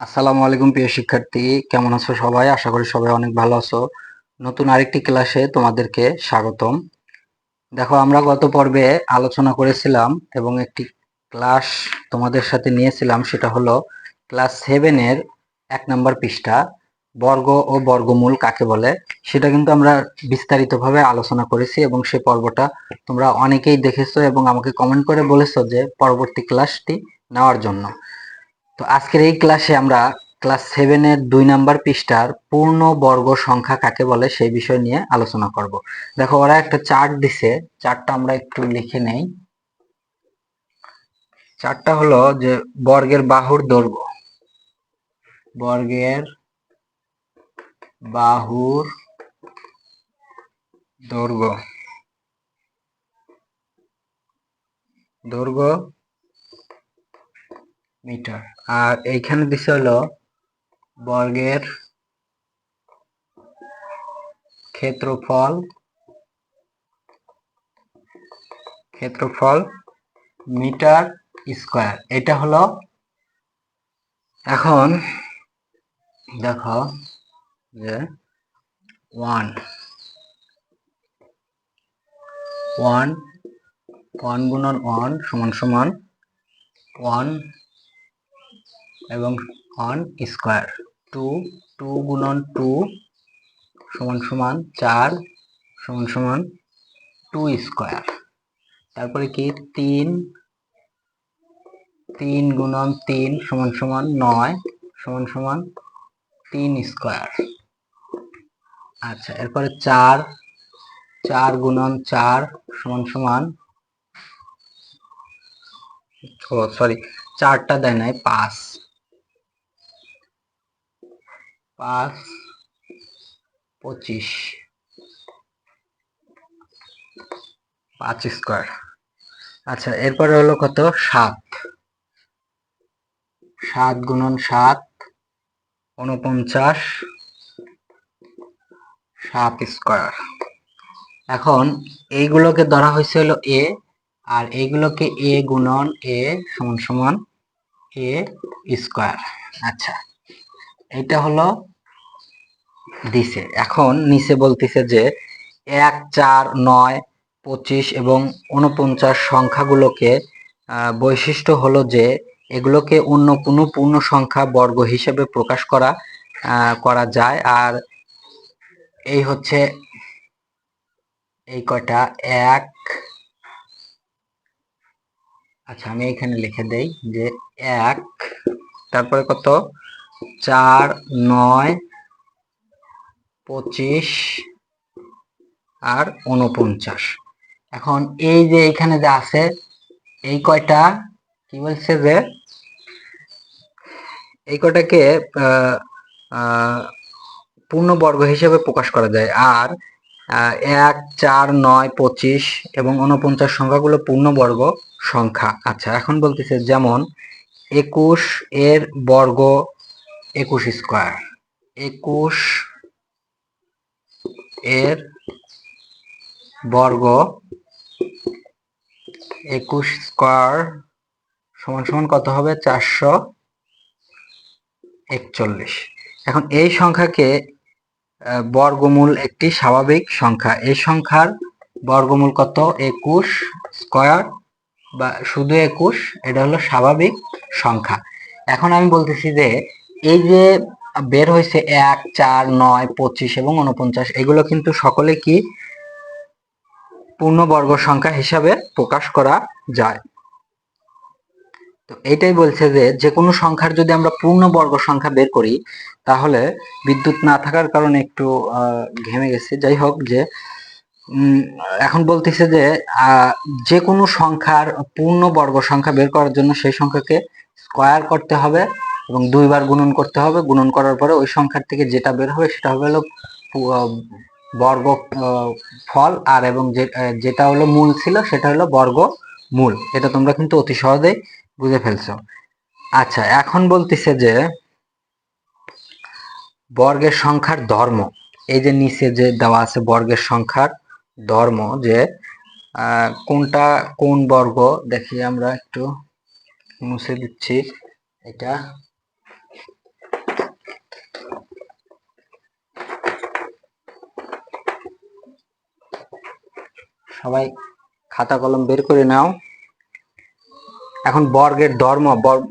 আসসালামু আলাইকুম প্রিয় শিক্ষার্থী, কেমন আছো সবাই? আশা করি সবাই অনেক ভালো আছো। নতুন আরেকটি ক্লাসে তোমাদেরকে স্বাগতম। দেখো, আমরা গত পর্বে আলোচনা করেছিলাম এবং একটি ক্লাস তোমাদের সাথে নিয়েছিলাম, সেটা হলো ক্লাস সেভেনের এক নম্বর পৃষ্ঠা, বর্গ ও বর্গমূল কাকে বলে? সেটা কিন্তু আমরা বিস্তারিতভাবে আলোচনা করেছি এবং সে পর্বটা তোমরা অনেকেই দেখেছ এবং আমাকে কমেন্ট করে বলেছ যে পরবর্তী ক্লাসটি নেওয়ার জন্য। তো আজকের এই ক্লাসে আমরা ক্লাস সেভেনের দুই নাম্বার পৃষ্ঠার পূর্ণ বর্গ সংখ্যা কাকে বলে সেই বিষয় নিয়ে আলোচনা করব। দেখো, ওরা একটা চার্ট দিছে। চার্টটা আমরা একটু লিখে নেই। চার্টটা হলো যে বর্গের বাহুর দৈর্ঘ্য। বর্গের বাহুর দৈর্ঘ্য। দৈর্ঘ্য মিটার। আর এইখানে দিছে হলো বর্গের ক্ষেত্রফল ক্ষেত্রফল মিটার স্কোয়ার। এটা হলো এখন দেখো যে ওয়ান ওয়ান ওয়ান গুণন ওয়ান সমান সমান ওয়ান এবং ওয়ান স্কোয়ার টু টু গুণন টু সমান সমান চার সমান সমান টু স্কোয়ার তারপরে কি? তিন তিন গুণন তিন সমান সমান নয় সমান সমান তিন স্কোয়ার আচ্ছা এরপরে চার চার গুণন চার সমান সমান সরি চারটা দেয় নাই, পাঁচ। পাঁচ, পঁচিশ। পাঁচ স্কোয়ার আচ্ছা এরপরে হলো কত? সাত। সাত গুণন সাত উনপঞ্চাশ সাত স্কোয়ার এখন এইগুলোকে ধরা হয়েছে হলো এ আর এইগুলোকে এ গুণন এ সমান সমান এ স্কোয়ার আচ্ছা এটা হলো দিছে। এখন নিচে বলতেছে যে এক, চার, নয়, পঁচিশ এবং উনপঞ্চাশ সংখ্যাগুলোকে বৈশিষ্ট্য হলো যে এগুলোকে অন্য কোনো পূর্ণ সংখ্যা বর্গ হিসেবে প্রকাশ করা করা যায়। আর এই হচ্ছে এই কয়টা? এক আচ্ছা আমি এখানে লিখে দেই যে এক, তারপরে কত? চার, নয় পঁচিশ আর উনপঞ্চাশ এখন এই যে এখানে যে আছে, এই কয়টা? কি বলছে যে, এই কয়টাকে পূর্ণবর্গ হিসেবে প্রকাশ করা যায়। আর এক, চার, নয়, পঁচিশ এবং উনপঞ্চাশ সংখ্যাগুলো পূর্ণবর্গ সংখ্যা। আচ্ছা এখন বলতেছে যেমন, একুশ এর বর্গ একুশ স্কোয়ার। একুশ এর বর্গ একুশ স্কোয়ার সমান সমান কত হবে? চারশো একচল্লিশ। এখন এই সংখ্যাকে বর্গমূল একটি স্বাভাবিক সংখ্যা। এই সংখ্যার বর্গমূল কত? একুশ স্কোয়ার বা শুধু একুশ, এটা হলো স্বাভাবিক সংখ্যা। এখন আমি বলতেছি যে, এই যে বের হয়েছে এক, চার, নয়, পঁচিশ এবং উনপঞ্চাশ এগুলো কিন্তু সকলে কি পূর্ণবর্গ সংখ্যা হিসাবে প্রকাশ করা যায়। তো এটাই বলছে যে যে কোনো সংখ্যার যদি আমরা পূর্ণবর্গ সংখ্যা বের করি, তাহলে বিদ্যুৎ না থাকার কারণে একটু ঘেমে গেছে। যাই হোক যে এখন বলতেছে যে যে কোনো সংখ্যার পূর্ণ বর্গ সংখ্যা বের করার জন্য সেই সংখ্যাকে স্কোয়ার করতে হবে। এবং দুইবার গুণন করতে হবে। গুণন করার পরে ওই সংখ্যার থেকে যেটা বের হবে সেটা হবে হলো বর্গ ফল আর এবং যেটা হলো মূল ছিল সেটা হলো বর্গ মূল। এটা তোমরা কিন্তু অতি সহজেই বুঝে ফেলছো। আচ্ছা এখন বলতেছে যে বর্গের সংখ্যার ধর্ম। এই যে নিচে যে দেওয়া আছে বর্গের সংখ্যার ধর্ম যে কোনটা কোন বর্গ, দেখি আমরা একটু মুছে দিচ্ছি। এটা সবাই খাতা কলম বের করে নাও। এখন বর্গের ধর্ম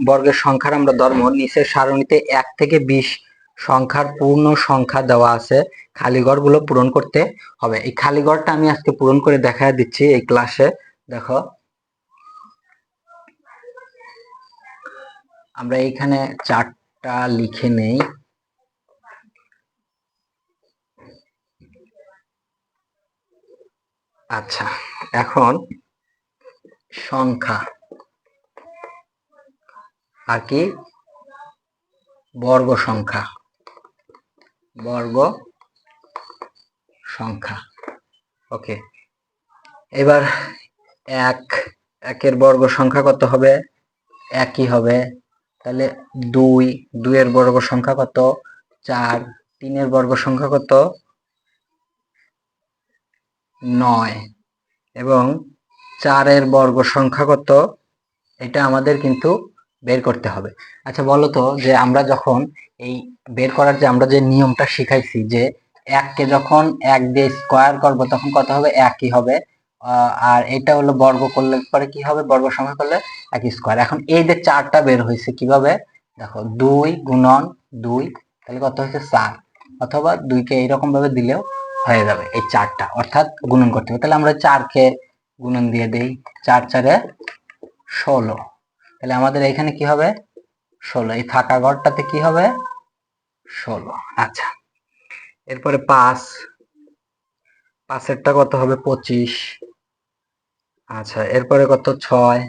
বর্গের সংখ্যার আমরা ধর্ম। নিচের সারণীতে এক থেকে বিশ সংখ্যার পূর্ণ সংখ্যা দেওয়া আছে। খালি ঘরগুলো পূরণ করতে হবে। এই খালি ঘরটা আমি আজকে পূরণ করে দেখা দিচ্ছি এই ক্লাসে। দেখো। আমরা এইখানে চারটা লিখে নেই। আচ্ছা এখন সংখ্যা। আর কি? বর্গ সংখ্যা। বর্গ সংখ্যা। ওকে। এবার এক, একের বর্গ সংখ্যা কত হবে? একই হবে। তাহলে দুই, দুইয়ের বর্গ সংখ্যা কত? চার, তিনের বর্গ সংখ্যা কত? নয়। এবং চারের বর্গ সংখ্যা কত? এটা আমাদের কিন্তু বের করতে হবে। আচ্ছা বলো তো যে আমরা যখন এই বের করার যে আমরা যে নিয়মটা শিখাইছি যে এককে যখন এক দিয়ে স্কোয়ার করব তখন কত হবে? একই হবে। আর এটা হলো বর্গ করলে পরে কি হবে? বর্গ সংখ্যা করলে এক স্কোয়ার। এখন এই যে চারটা বের হয়েছে কীভাবে? দেখো, দুই গুণন দুই, তাহলে কত হচ্ছে চার। অথবা দুইকে এইরকম ভাবে দিলেও হয়ে যাবে এই চারটা, অর্থাৎ গুণন করতে হবে। তাহলে আমরা চারকে গুণন দিয়ে দেই, চার চারে ষোলো। তাহলে আমাদের এখানে কি হবে? ষোলো। এই থাকা ঘরটাতে কি হবে? ষোলো। আচ্ছা। এরপরে পাঁচ। পাঁচেরটা কত হবে? পঁচিশ। আচ্ছা এরপরে কত? ছয়।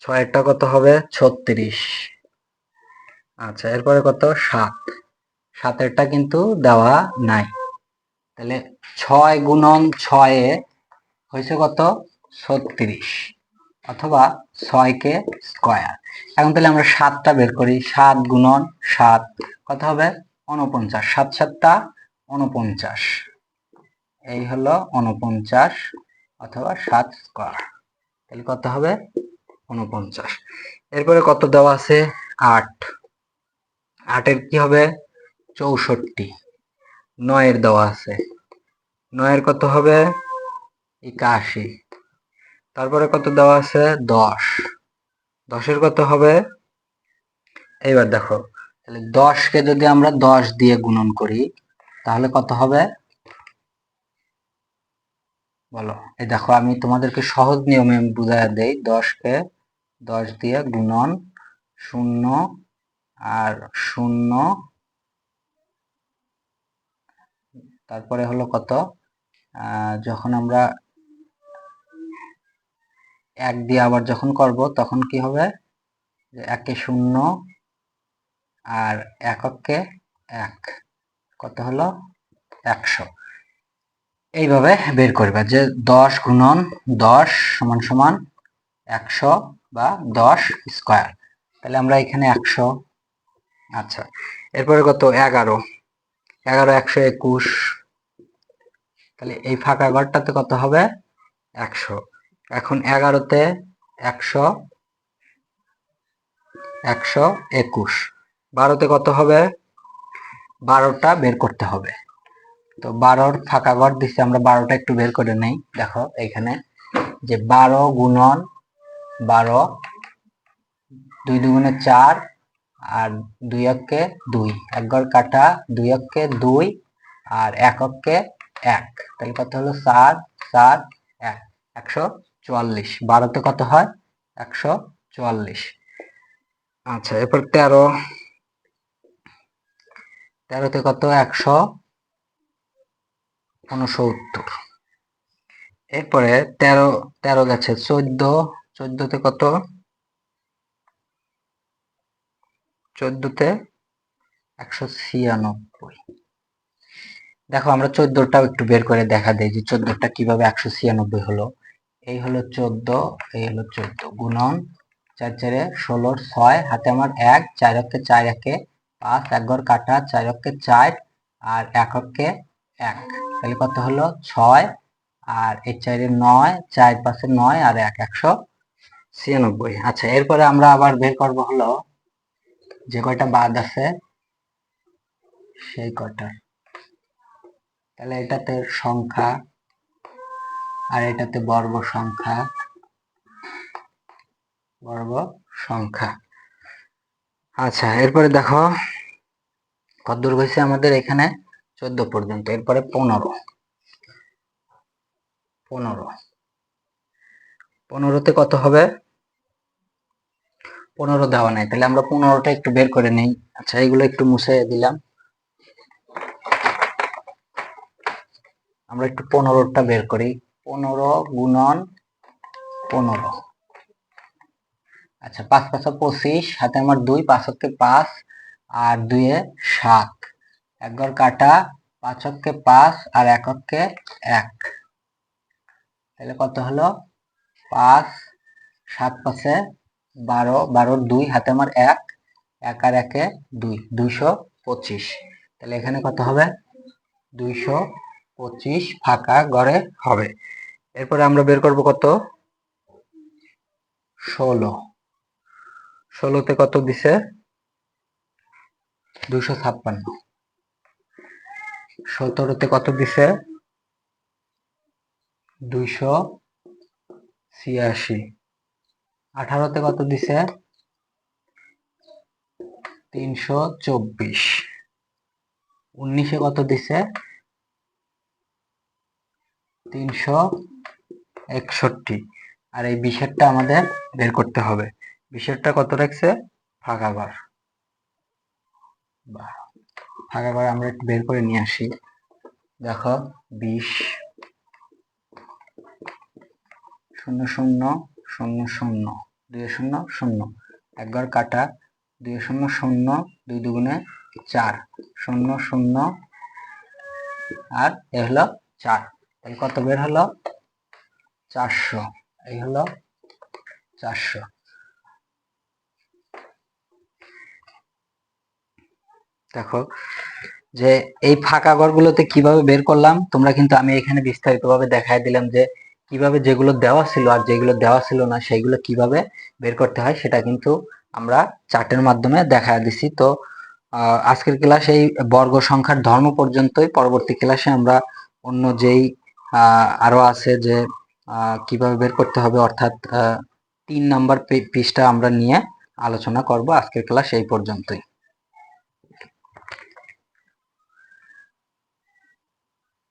ছয়েরটা কত হবে? ছত্রিশ। আচ্ছা এরপরে কত? সাত। সাতেরটা কিন্তু দেওয়া নাই। তাহলে ছয় গুণন ছয়ে হয়েছে কত? ছত্রিশ। অথবা ছয়কে স্কয়ার। এখন তাহলে আমরা সাতটা বের করি। সাত গুণন সাত। কত হবে? উনপঞ্চাশ সাত সাতটা উনপঞ্চাশ এই হলো উনপঞ্চাশ অথবা সাত স্কয়ার। তাহলে কত হবে? উনপঞ্চাশ এরপরে কত দেওয়া আছে? আট। আটের কি হবে? চৌষট্টি। নয়ের দেওয়া আছে। নয়ের কত হবে? একাশি। তারপরে কত দেওয়া আছে? দশ। দশের কত হবে? এইবার দেখো, তাহলে দশকে যদি আমরা দশ দিয়ে গুণন করি, তাহলে কত হবে? বলো, এই দেখো, আমি তোমাদেরকে সহজ নিয়মে বুঝাই দেই, দশকে দশ দিয়ে গুণন শূন্য আর শূন্য তারপরে হলো কত? যখন আমরা এক দিয়ে আবার যখন করব, তখন কি হবে? যে একে শূন্য আর এককে এক। কত হলো? একশো। এইভাবে বের করবে যে দশ গুণন দশ সমান সমান একশো বা দশ স্কোয়ার। তাহলে আমরা এখানে একশো আচ্ছা। এরপরে কত? এগারো। এগারো, একশো একুশ। তাহলে এই ফাঁকা ঘরটাতে কত হবে? একশো। এখন এগারোতে একশো একশো একুশ। বারোতে কত হবে? বারোটা বের করতে হবে। তো বারোর ফাঁকা ঘর দিচ্ছে, আমরা বারোটা একটু বের করে নেই। দেখো এখানে যে বারো গুণন বারো, দুই দুগুণে চার আর দুই অক্ষে দুই। এক ঘর কাটা, দুই অক্ষে দুই আর এক অক্ষে এক। তাহলে কত হলো? চার চার এক। একশো চুয়াল্লিশ। বারোতে কত হয়? একশো চুয়াল্লিশ। আচ্ছা এরপর তেরো। তেরোতে কত? একশো উনসত্তর। এরপরে তেরো তেরো গেছে। চোদ্দ। চোদ্দতে কত? চোদ্দতে একশো ছিয়ানব্বই। দেখো, আমরা চোদ্দটাও একটু বের করে দেখা দেই যে চোদ্দটা কীভাবে একশো ছিয়ানব্বই হলো। এই হলো চোদ্দ, এই হলো চোদ্দ। গুণন চার চারে ষোলোর ছয়, হাতে আমার এক, চার অক্ষে চার একে পাঁচ, এক ঘর কাটা, চার অক্ষে চার, আর এক অক্ষে এক। তাহলে কত হলো? ছয়, আর এই চারের নয়, চার পাঁচে নয়, আর এক একশো ছিয়ানব্বই। আচ্ছা এরপরে আমরা আবার বের করব হলো যে কয়টা বাদ আছে, সেই কয়টা। তাহলে এটাতে সংখ্যা আর এটাতে বর্গ সংখ্যা। বর্গ সংখ্যা। আচ্ছা এরপরে দেখো কতদূর হয়েছে আমাদের এখানে? চোদ্দ পর্যন্ত, এরপরে পনেরো। পনেরো। পনেরোতে কত হবে? পনেরো দেওয়া নাই, তাহলে আমরা পনেরোটা একটু বের করে নেই। আচ্ছা এগুলো একটু মুছে দিলাম। আমরা একটু পনেরোটা বের করি। পনেরো গুণন পনেরো। আচ্ছা পাঁচ পাঁচা পঁচিশ, হাতে আমার দুই, পাঁচ হচ্ছে পাঁচ, আর দুইয়ে সাত। এক ঘর কাটা, পাঁচ হচ্ছে পাঁচ, আর এক হচ্ছে এক। তাহলে কত হলো? পাঁচ, সাত পাঁচে বারো বারোর দুই, হাতে আমার এক এক আর একে দুই, দুইশো পঁচিশ। তাহলে এখানে কত হবে? দুইশো পঁচিশ ফাঁকা গড়ে হবে। এরপরে আমরা বের করব কত? ষোলো। ষোলোতে কত দিছে? দুইশো ছাপ্পান্ন। সতেরোতে কত দিছে? দুইশো ছিয়াশি। আঠারোতে কত দিছে? তিনশো চব্বিশ। উনিশে কত দিছে? তিনশো একষট্টি। আর এই বিশেরটা আমাদের বের করতে হবে। বিশেরটা কত রাখছে? ফাঁকা ঘর ফাঁকা ঘর আমরা একটু বের করে নিয়ে আসি। দেখো, বিশ, শূন্য শূন্য শূন্য শূন্য, দুই শূন্য শূন্য। একবার কাটা, দুই শূন্য শূন্য, দুই দুগুণে চার। শূন্য শূন্য আর এ হলো চার। তাহলে কত বের হলো? চারশো। এই হলো চারশো। দেখো যে এই ফাঁকা ঘরগুলোতে কীভাবে বের করলাম, তোমরা কিন্তু আমি এখানে বিস্তারিতভাবে দেখাই দিলাম যে কীভাবে যেগুলো দেওয়া ছিল আর যেগুলো দেওয়া ছিল না সেগুলো কীভাবে বের করতে হয় সেটা কিন্তু আমরা চার্টের মাধ্যমে দেখা দিছি। তো আজকের ক্লাস এই বর্গ সংখ্যার ধর্ম পর্যন্তই। পরবর্তী ক্লাসে আমরা অন্য যেই আরও আছে যে কীভাবে বের করতে হবে অর্থাৎ তিন নাম্বার পৃষ্ঠা আমরা নিয়ে আলোচনা করব আজকের ক্লাস এই পর্যন্তই।